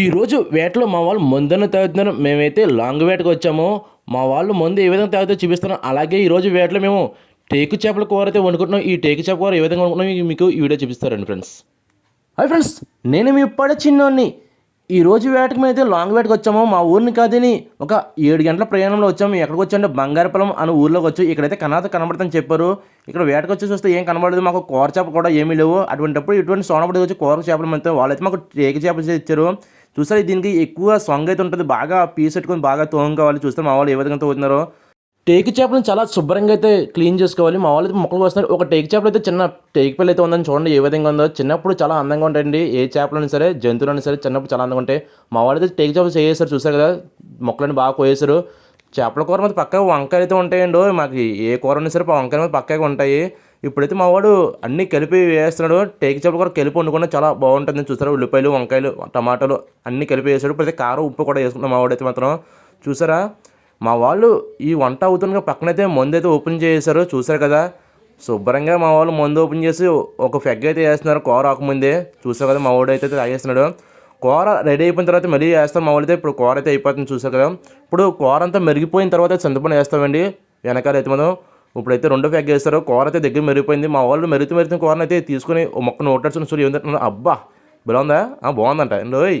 ఈరోజు వేటలో మా వాళ్ళు మందును తాగుతున్నారు. మేమైతే లాంగ్ వేటకు వచ్చాము. మా వాళ్ళు మందు ఏ విధంగా తాగుతో చూపిస్తున్నాం అలాగే ఈరోజు వేటలో మేము టేకు చేపల కూర అయితే వండుకుంటున్నాం. ఈ టేకు చేపల కూర ఏ విధంగా వండుకుంటున్నాం మీకు ఈ వీడియో చూపిస్తారండి ఫ్రెండ్స్ హాయ్ ఫ్రెండ్స్ నేను మీ ఇప్పుడే చిన్నోడిని. ఈరోజు వేటకు వేటకి మేము అయితే లాంగ్ వేటకు వచ్చాము. మా ఊరిని కాదని ఒక ఏడు గంటల ప్రయాణంలో వచ్చాము. ఎక్కడికి వచ్చామంటే బంగారపలం అనే ఊర్లోకి వచ్చి. ఇక్కడైతే కనాత కనబడుతుందని చెప్పారు. ఇక్కడ వేటకు వచ్చి చూస్తే ఏం కనబడదు మాకు కూర చేప కూడా ఏమీ లేవు. అటువంటిప్పుడు ఇటువంటి సోనపడి వచ్చి కూర చేపలు మొత్తం వాళ్ళైతే మాకు టేక చేపలు ఇచ్చారు. చూసారు దీనికి ఎక్కువ సొంగ అయితే ఉంటుంది. బాగా పీస్ పెట్టుకొని బాగా తోముకోవాలి చూస్తే మా వాళ్ళు ఏ విధంగా తోగుతున్నారో. టేకు చేపలను చాలా శుభ్రంగా అయితే క్లీన్ చేసుకోవాలి. మా వాళ్ళు అయితే మొక్కలు వస్తున్నారు ఒక టేకు చేపలు అయితే చిన్న టేకు పిల్ల అయితే ఉందని చూడండి ఏ విధంగా ఉందో. చిన్నప్పుడు చాలా అందంగా ఉంటాయండి. ఏ చేపలైనా సరే జంతువులైనా సరే చిన్నప్పుడు చాలా అందంగా ఉంటాయి. మా వాళ్ళు అయితే టేకు చేపలు చేసేసారు. చూసారు కదా మొక్కలను బాగా కోయేశారు. చేపల కూర మీద పక్క వంకాయలు అయితే ఉంటాయండి. మాకు ఏ కూర ఉన్నా సరే వంకాయల మీద పక్కగా ఉంటాయి. ఇప్పుడైతే మా వాడు అన్నీ కలిపి వేస్తున్నాడు. టేకు చేపలు కూడా కలిపి వండుకున్నా చాలా బాగుంటుంది. చూసారా? ఉల్లిపాయలు వంకాయలు టమాటాలు అన్నీ కలిపి వేసాడు. ప్రతి కారం ఉప్పు కూడా వేసుకున్నాం మా వాడైతే మాత్రం. చూసారా? మా వాళ్ళు ఈ వంట అవుతుండగా పక్కనైతే మందు అయితే ఓపెన్ చేశారు. చూసారు కదా? శుభ్రంగా మా వాళ్ళు మందు ఓపెన్ చేసి ఒక ఫెగ్ అయితే వేస్తున్నారు కూర రాకముందే చూసారు కదా? మా వాడు అయితే తాగేస్తున్నాడు. కూర రెడీ అయిపోయిన తర్వాత మళ్ళీ వేస్తాం. మా వాళ్ళైతే ఇప్పుడు కూర అయితే అయిపోతుంది. చూసారు కదా? ఇప్పుడు కూర అంతా మెరిగిపోయిన తర్వాత చింతపండు వేస్తామండి. వెనకాల అయితే మనం ఇప్పుడైతే రెండో ప్యాక్ వేస్తారు కూర అయితే దగ్గర మెరిగిపోయింది. మా వాళ్ళు మెరుగుతూ మెరుగుతున్న కూరని అయితే తీసుకుని మొక్క నోటాడుచుని ఏం తింటున్నారు అబ్బా! బాగుందా బాగుందంట. అండి ఓయ్!